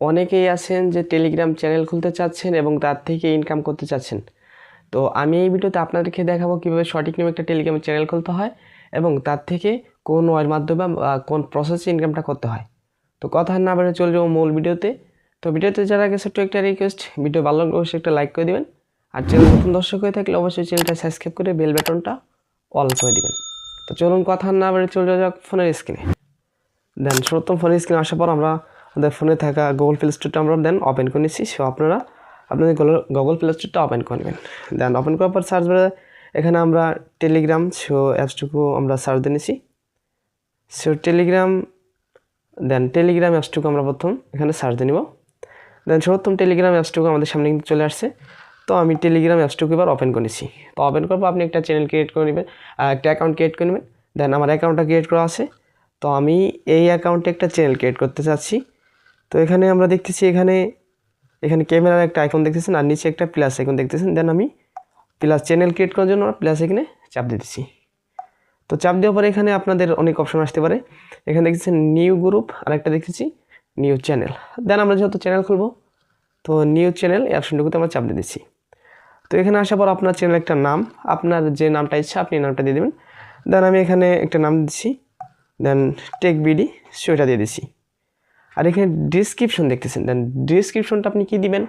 অনেকেই আছেন যে টেলিগ্রাম চ্যানেল খুলতে চাচ্ছেন এবং তার থেকে ইনকাম করতে চাচ্ছেন। তো আমি এই ভিডিওতে আপনাদেরকে দেখাবো কীভাবে সঠিক নিয়মে একটা টেলিগ্রাম চ্যানেল খুলতে হয় এবং তার থেকে কোন ওয়ের মাধ্যমে কোন প্রসেসে ইনকামটা করতে হয়। তো কথা না বেড়ে চলে যাব মূল ভিডিওতে। তো ভিডিওতে যারা গেছে ছোট্ট একটা রিকোয়েস্ট ভিডিও ভালো লাগলে অবশ্যই একটা লাইক করে দিবেন। আর চ্যানেল নতুন দর্শক হয়ে থাকলে অবশ্যই চ্যানেলটা সাবস্ক্রাইব করে বেল বাটনটা অল করে দিবেন। তো চলুন কথা না বেড়ে চলে যাওয়া ফোনের স্ক্রিনে দেন সর্বোত্তম ফোনের স্ক্রিনে আসার পর আমরা আমাদের ফোনে থাকা গুগল প্লে স্টোরটা আমরা দেন ওপেন করে নিচ্ছি। সো আপনারা আপনাদের গুগল প্লে স্টোরটা ওপেন করে নেবেন। দেন ওপেন করার পর সার্চ বারে এখানে আমরা টেলিগ্রাম সো অ্যাপসটুকু আমরা সার্চ দিয়ে নিছি সো টেলিগ্রাম দেন টেলিগ্রাম অ্যাপসটুকু আমরা প্রথম এখানে সার্চ দিয়ে নিব। দেন সর্বোত্তম টেলিগ্রাম অ্যাপসটুকু আমাদের সামনে কিন্তু চলে আসছে। তো, আমি টেলিগ্রাম অ্যাপসটুকু এবার ওপেন করে নিছি তো ওপেন পর আপনি একটা চ্যানেল ক্রিয়েট করে নেবেন একটা অ্যাকাউন্ট ক্রিয়েট করে নেবেন। দেন আমার অ্যাকাউন্টটা ক্রিয়েট করা আছে। তো, আমি এই অ্যাকাউন্টে একটা চ্যানেল ক্রিয়েট করতে চাচ্ছি। তো এখানে আমরা দেখতেছি এখানে এখানে ক্যামেরার একটা আইকন দেখতেছেন আর নিচে একটা প্লাস আইকন দেখতেছেন। দেন আমি প্লাস চ্যানেল ক্রিয়েট করার জন্য প্লাস এখানে চাপ দিতেছি তো চাপ দেওয়ার পরে এখানে আপনাদের অনেক অপশন আসতে পারে। এখানে দেখতেছেন নিউ গ্রুপ আর একটা দেখতেছি নিউ চ্যানেল দেন আমরা যেহেতু চ্যানেল খুলবো, তো নিউ চ্যানেল এই অপশনটুকুতে আমরা চাপ দিয়ে দিচ্ছি। তো এখানে আসার পর আপনার চ্যানেল একটা নাম, আপনার যে নামটা ইচ্ছা আপনি নামটা দিয়ে দেবেন। দেন আমি এখানে একটা নাম দিচ্ছি। দেন টেক বিডি সেটা দিয়ে দিচ্ছি। এখানে ডিসক্রিপশন দেখতেছেন। দেন ডিসক্রিপশনটা আপনি কি দিবেন?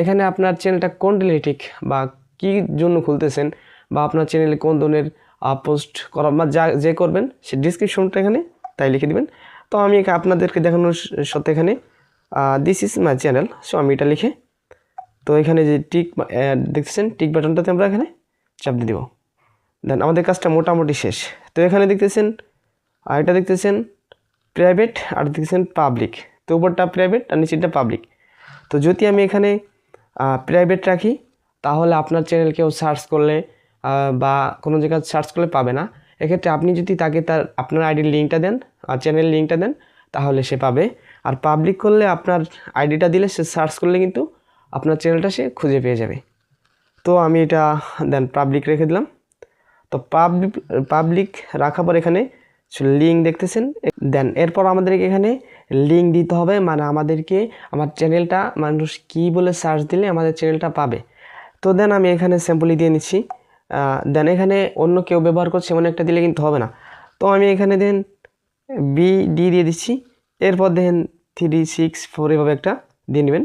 এখানে আপনার চ্যানেলটা কোন রিলেটিক বা কী জন্য খুলতেছেন বা আপনার চ্যানেলে কোন ধরনের পোস্ট করা বা যা, যে করবেন, সে ডিসক্রিপশনটা এখানে তাই লিখে দিবেন। তো আমি আপনাদেরকে দেখানোর সাথে এখানে this is my channel so আমি এটা লিখে, তো এখানে যে টিক দেখতেছেন টিক বাটনটাতে আমরা এখানে চাপ দিয়ে দিব। দেন আমাদের কাজটা মোটামুটি শেষ। তো এখানে দেখতেছেন, আর এটা দেখতেছেন প্রাইভেট আর দেখতেছেন পাবলিক তো উপরটা প্রাইভেট আর নিচেরটা পাবলিক তো যদি আমি এখানে প্রাইভেট রাখি, তাহলে আপনার চ্যানেল কেউ সার্চ করলে বা কোনো জায়গায় সার্চ করলে পাবে না। এক্ষেত্রে আপনি যদি তাকে তার, আপনার আইডির লিঙ্কটা দেন আর চ্যানেল লিঙ্কটা দেন, তাহলে সে পাবে। আর পাবলিক করলে আপনার আইডিটা দিলে সে সার্চ করলে কিন্তু আপনার চ্যানেলটা সে খুঁজে পেয়ে যাবে। তো আমি এটা, দেন পাবলিক রেখে দিলাম। তো পাবলিক পাবলিক রাখার পর এখানে লিঙ্ক দেখতেছেন? দেন এরপর আমাদেরকে এখানে লিঙ্ক দিতে হবে। মানে আমাদেরকে আমার চ্যানেলটা মানুষ কী বলে সার্চ দিলে আমাদের চ্যানেলটা পাবে। তো দেন আমি এখানে স্যাম্পলি দিয়ে নিচ্ছি। দেন এখানে অন্য কেউ ব্যবহার করছে এমন একটা দিলে কিন্তু হবে না। তো আমি এখানে দেন বি ডি দিয়ে দিচ্ছি। এরপর দেখেন থ্রি সিক্স ফোর এভাবে একটা দিয়ে নেবেন।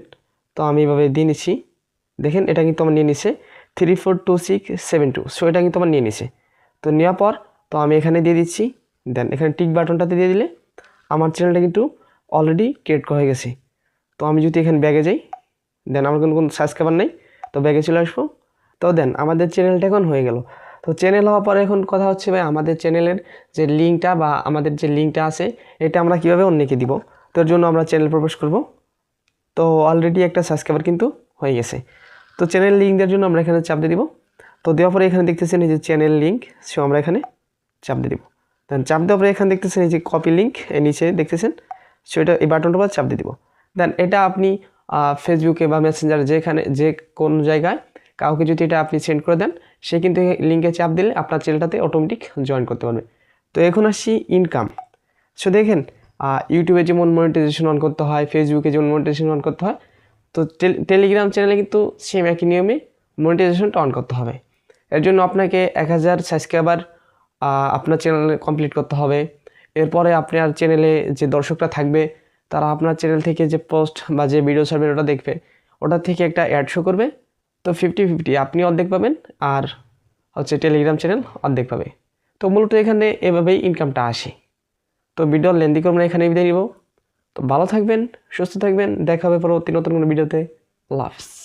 তো আমি এভাবে দিয়ে নিচ্ছি। দেখেন, এটা কিন্তু আমার নিয়ে নিছে। Three four two six seven two so এটা কিন্তু আমার নিয়ে নিছে। তো নেওয়ার পর, তো আমি এখানে দিয়ে দিচ্ছি। দেন এখানে টিক বাটনটাতে দিয়ে দিলে আমার চ্যানেলটা কিন্তু অলরেডি ক্রিয়েট করা হয়ে গেছে। তো আমি যদি এখানে ব্যাগে যাই, দেন আমার কোনো কোনো সাবস্ক্রাইবার নেই, তো ব্যাগে চলে আসব। তো দেন আমাদের চ্যানেলটা এখন হয়ে গেল। তো চ্যানেল হওয়ার পরে এখন কথা হচ্ছে ভাই, আমাদের চ্যানেলের যে লিঙ্কটা বা আমাদের যে লিঙ্কটা আছে, এটা আমরা কীভাবে অন্যকে দিব? তোর জন্য আমরা চ্যানেল প্রবেশ করব। তো অলরেডি একটা সাবস্ক্রাইবার কিন্তু হয়ে গেছে। তো চ্যানেল লিঙ্ক দেওয়ার জন্য আমরা এখানে চাপ দিয়ে দিব। তো দেওয়ার পরে এখানে দেখতেছেন এই যে চ্যানেল লিঙ্ক সো আমরা এখানে চাপ দিয়ে দিব। দেন চাপ দেওয়ার পরে এখানে দেখতেছেন এই যে কপি লিঙ্ক এর নিচে দেখতেছেন। সো এটা এই বাটনটা পর চাপ দিয়ে দিব। দেন এটা আপনি ফেসবুকে বা মেসেঞ্জারে যেখানে, যে কোন জায়গায় কাউকে যদি এটা আপনি সেন্ড করে দেন, সে কিন্তু লিঙ্কে চাপ দিলে আপনার চ্যানেলটাতে অটোমেটিক জয়েন করতে পারবে। তো এখন আসছি ইনকাম সো দেখেন ইউটিউবে যেমন মনিটাইজেশন অন করতে হয় ফেসবুকে যেমন মনিটাইজেশন অন করতে হয়, তো টেল- টেলিগ্রাম চ্যানেলে কিন্তু সেম একই নিয়মে মনিটাইজেশনটা অন করতে হবে। এর জন্য আপনাকে এক হাজার সাবস্ক্রাইবার আপনার চ্যানেলে কমপ্লিট করতে হবে। এরপরে আপনার চ্যানেলে যে দর্শকরা থাকবে, তারা আপনার চ্যানেল থেকে যে পোস্ট বা যে ভিডিও ছাড়বেন ওটা দেখবে, ওটা থেকে একটা অ্যাড শো করবে। তো ফিফটি ফিফটি আপনি অর্ধেক পাবেন আর হচ্ছে টেলিগ্রাম চ্যানেল অর্ধেক পাবে। তো মূলত এখানে এভাবেই ইনকামটা আসে। তো ভিডিও লেন্দি করবেন এখানে বিদায় নিব। তো ভালো থাকবেন, সুস্থ থাকবেন, দেখা হবে পরবর্তী নতুন কোনো ভিডিওতে লাভস